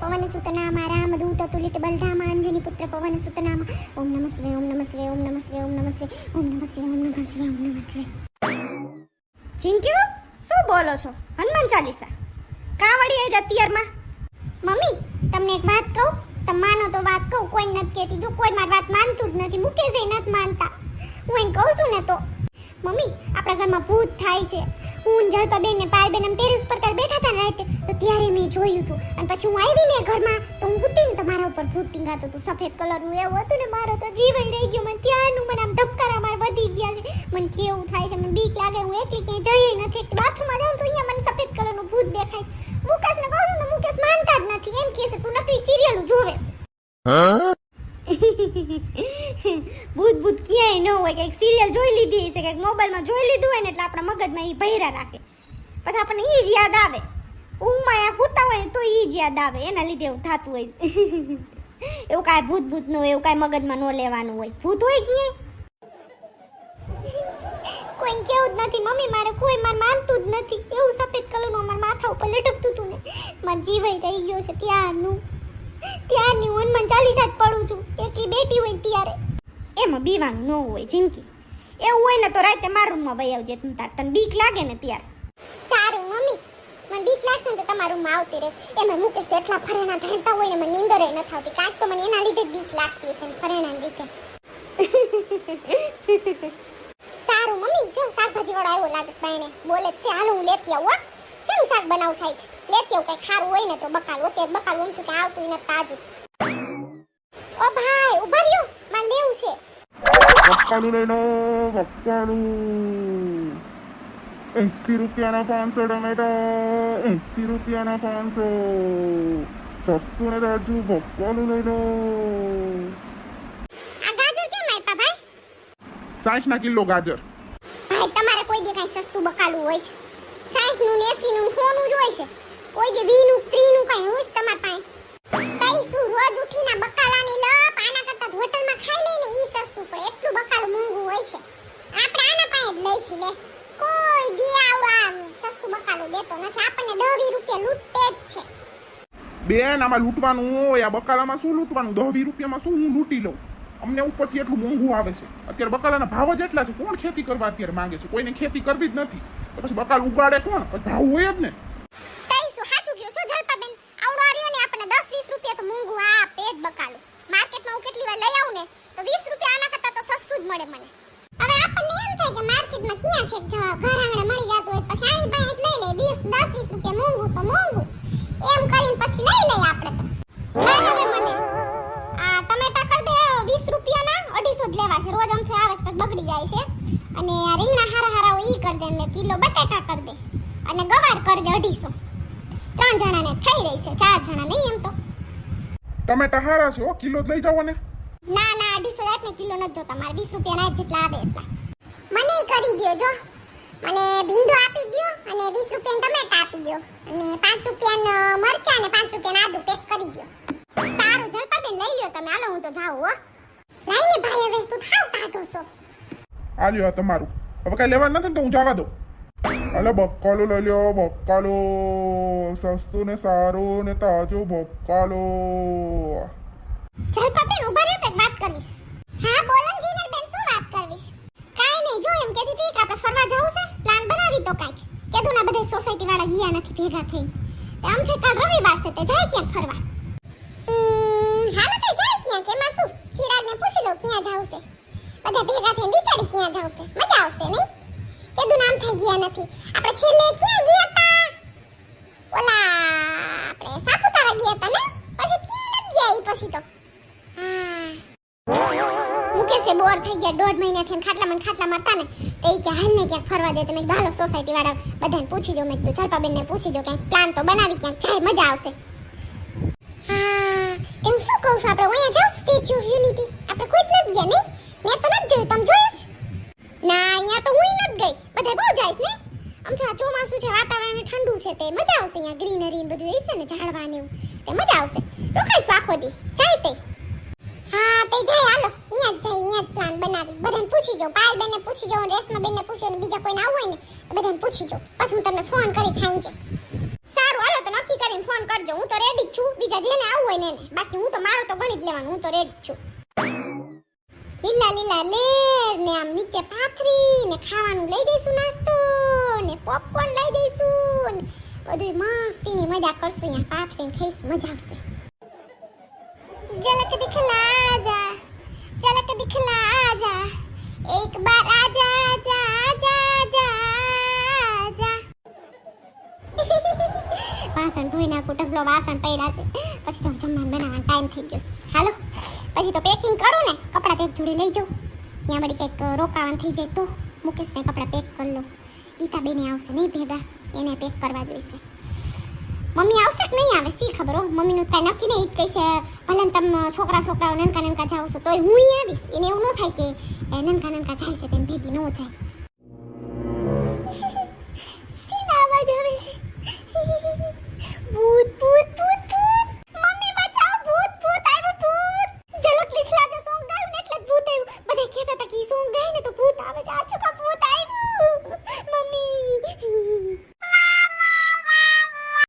પવન સુતનામ રામ દૂત તુલિત બલધામ, અંજની પુત્ર પવન સુતનામ ઓમ નમઃ શિવાય, ઓમ નમઃ શિવાય, ઓમ નમઃ શિવાય, ઓમ નમઃ શિવાય, ઓમ નમઃ શિવાય, ઓમ નમઃ શિવાય, ઓમ નમઃ શિવાય. ચિંક્યુ શું બોલો છો? હનુમાન ચાલીસા. કા વળી આવી અત્યારમાં. મમ્મી, તમને એક વાત કહું? તમે માનો તો વાત કહું, કોઈ નથી કહેતી. જો કોઈ મારી વાત માનતું જ નથી મુકેશ નથી માનતા. હું એને કહું છું ને તો. મમ્મી, આપણા ઘરમાં ભૂત થાય છે. હું જળપા બેન ને પાયલબેન આમ ટેરેસ પર કાલ બેઠા હતા રાતે, તો ત્યારે મેં જોયું હતું અને પછી હું આવી ને ઘરમાં, તો હું ઉઠી તો મારા ઉપર ભૂત ટીંગાતું હતું સફેદ કલરનું એવું હતું ને, મારો તો જીવ રહી ગયો. મને ત્યાંનું મને આમ ધબકારા માર વધી ગયા છે. મને કેવું થાય છે, મને બીક લાગે, હું એકલી ક્યાંય જઈ નથી બાથરૂમમાં જાઉં તો અહીંયા મને સફેદ કલરનું ભૂત દેખાય છે. મુકેશને કહું છું મુકેશ માનતા જ નથી. એમ કહે છે, તું નથી સિરિયલ જોવે છે. ભૂત ભૂત ક્યાંય ન હોય, કંઈક સિરિયલ જોઈ લીધી હશે, કંઈક મોબાઈલમાં જોઈ લીધું હોય ને એટલે આપણા મગજમાં એ ભૈરા રાખે. પછી આપણને એ જ યાદ આવે. ઊંઘમાં આ સૂતા હોય તો એ જ યાદ આવે, એના લીધે એવું થતું હોય એવું કાંઈ ભૂત ભૂત ન હોય, એવું કાંઈ મગજમાં ન લેવાનું હોય. ભૂત હોય ક્યાંય? કોઈને કેવું જ નથી. મમ્મી, મારે કોઈ, માર માનતું જ નથી. એવું સફેદ કલરનું, મારા માથા ઉપર લટકતું હતું ને. મારા જીવાઈ રહી ગયો છે ત્યારનું ત્યારની હું હનુમાન ચાલીસા જ પડું છું. એકલી બેટી હોય ત્યારે. એમાં બીવાનું ન હોય જિંદગી. એવું હોય ને તો રાતે મારા રૂમમાં વહી આવજે તું તાર. તને બીક લાગે ને ત્યારે. સારું મમ્મી. મને બીક લાગશે ને તો તમારા રૂમમાં આવતી રહેશે. એમાં મુકેશ એટલા ફરેણા ઢાંકતા હોય ને મને નીંદર નથી આવતી કાંઈક તો મને એના લીધે જ બીક લાગતી હશે ફરેણા લીધે. સારું મમ્મી. જો શાકભાજી વાળો આવ્યો લાગે છે ભાઈને બોલે છે હાલો હું લેતી આવું હો શાક બનાવું સાઈજ લેતી આવું કંઈ ખારું હોય ને તો બકાલ. હોતે બકાલ હું કે આવતું નથી તાજું ઓ ભાઈ ઊભા રહ્યો. મારે લેવું છે. પપ્પાનું લઈ લો પપ્પાનું એસી રૂપિયાના પાંચસો ટમેટો એસી રૂપિયાના પાંચસો. સસ્તું ને રાજુ પપ્પાનું લઈ લો. સાઠ ના કિલો ગાજર. ભાઈ તમારે કોઈ દી કઈ સસ્તું બકાલું હોય છે. નું એસી નું સોનું જ હોય છે. કોઈ જે વી નું, ત્રી નું કઈ હોય તમારા પાસે. તઈ શું રોજ ઉઠીને બકાલાની લપ આના કરતા હોટલમાં ખાઈ લઈને ઈ સસ્તું પડે. એટલું બકાલું મોંઘું હોય છે. આપણે આના પાસે જ લઈશું લે. કોઈ દી આવડું સસ્તું બકાલું દેતો નથી. આપણને વીસ રૂપિયા લૂંટે જ છે. બેન, આમાં લૂંટવાનું હોય, આ બકાલામાં શું લૂંટવાનું? દસ રૂપિયામાં શું હું લૂંટી લઉં? અમને ઉપરથી એટલું મોંઘું આવે છે. અત્યારે બકાલાના ભાવ જ એટલા છે. કોણ ખેતી કરવા અત્યારે માંગે છે? કોઈને ખેતી કરવી જ નથી. પછી બકાલ ઉગાડે કોણ? પછી ભાવ હોય જ ને. માર્કેટમાં હું કેટલી વાર લઈ આવું તો વીસ રૂપિયા આના કરતા તો સસ્તું જ મળે મને. હવે આપણને એમ થાય કે માર્કેટમાં ક્યાં છે? જ ઘર અઢીસો છે રોજ આમથી આવે છે પછી બગડી જાય છે. અને આ રીંગણા હારા હારા હોય એ કરી દે ને કિલો બટેકા કરી દે. અને ગવાર કરી દે અઢીસો. ત્રણ જણાને થઈ રહી છે ચાર જણા નહીં એમ તો. ટમેટા હારા છો કિલો લઈ જાઓ ને ના ના અઢીસો ને કિલો નથી જોતા મારે વીસ રૂપિયા ના જેટલા આવે એટલા. મને કરી દ્યો જો. મને ભીંડો આપી દ્યો અને વીસ રૂપિયા ટમેટા આપી દ્યો. અને પાંચ રૂપિયા મરચા અને પાંચ રૂપિયા આદુ પેક કરી દ્યો. સારું જલપાબેન લઈ લો તમે. હાલો હું તો જાઉં હો. લઈને તું છો આ લ્યો તમારું. હવે કઈ લેવા નથી ને તો હું જવા દઉં. અલે બક્કાલો લઈ લ્યો બક્કાલો સસ્તું ને સારું ને તાજો બક્કાલો જલપાબેન ઊભા રહ્યો તો વાત કરીશ. હા બોલો ને જીનલબેન શું વાત કરીશ? કાઈ નહીં જો એમ કહેતી હતી કે આપણે ફરવા જવું છે પ્લાન બનાવી તો કાંઈક. કીધું ના બધા સોસાયટી વાળા ગયા નથી ભેગા થઈ તે આમ છે કાલ રવિવાર છે તે જાય ક્યાંક ફરવા? હાલો તે જાય ક્યાંક એમાં શું? ચિરાગને પૂછી લો ક્યાં જવું છે? બધા ભેગા થઈને બિચારી ક્યાં જાવશે? મજા આવશે નહીં? કેદું નામ થઈ ગયા નથી. આપણે છેલ્લે ક્યાં ગયા હતા ઓલા, આપણે સાપુતારા ગયા હતા નહીં? પછી ક્યાં નથી ગયા ઈ પછી તો. મુકેશે બોર થઈ ગયા દોઢ મહિના થઈને મને ખાટલામાં હતા ને, તો એ કે હાલ ને ક્યાંક ફરવા દે તમે ગાલો સોસાયટી વાળા, બધાને પૂછી જો મેં કીધું ચલપાબેન ને પૂછી જો ક્યાંક પ્લાન તો બનાવી ક્યાંક. જાય મજા આવશે. હા. એમ શું કહું છું આપણે? અહીંયા જાવ સ્ટેચ્યુ ઓફ યુનિટી આપણે કોઈ જ નથી ગયા, નહીં? મેં તો નથી જોયું, તમે જોયું છે? ના, અહીંયા તો હું નથી ગઈ. બધે બહુ જાય છે ને? આમ આ ચોમાસું છે વાતાવરણ ઠંડુ છે, તે મજા આવશે અહીંયા, ગ્રીનરી ને બધું હશે ને, ઝાડવા ને એવું. તે મજા આવશે. રોકાઈશું આખો દી. જાય તે. હા, તે જાય, હાલો. અહીંયા જ જાય, અહીંયા જ પ્લાન બનાવી. બધાને પૂછી જો પાયલ બેનને પૂછી જો રેશમા બેનને પૂછી અને બીજા કોઈને આવવું હોય ને બધાને પૂછી જો પછી હું તમને ફોન કરીશ સાંજે સારું, હાલો તો નક્કી કરીને ફોન કરજો. હું તો રેડી જ છું. બીજા જેને આવવું હોય ને બાકી હું તો મારો તો ગણી જ લેવાનું. હું તો રેડ છું. લીલા લીલા લેર ને આમ નીચે પાથરી ને ખાવાનું લઈ દઈશું નાસ્તો ને પોપકોર્ન લઈ દઈશું બધું મસ્તીની મજા કરશું અહીંયા પાથરીને ખાઈશ, મજા આવશે. ઝલક દિખલા જા, ઝલક દિખલા જા, એક બાર આજા આજા વાસણ ધોઈ નાખું, ઢગલો વાસણ પડ્યા છે. પછી તો જમવાનું બનાવવાનું ટાઈમ થઈ ગયો હાલો. પછી તો પેકિંગ કરું ને, કપડાં તો એક લઈ જાઉં. ત્યાં વળી કંઈક રોકાવાનું થઈ જાય તો મુકેશને કપડાં પેક કરી લઉં. ગીતા બેને આવશે નહીં ભેગા, એને પેક કરવા જોઈશે. મમ્મી આવશે કે નહીં આવે સી ખબર હો. મમ્મીનું કાંઈ નક્કી નહીં જ કહેશે, ભલે તમે છોકરા છોકરાઓ નનકા નનકા જાઓ છો, તોય હું આવીશ. એને એવું ન થાય કે નનકા નનકા જાય છે, તેમ ભેગી ન જાય.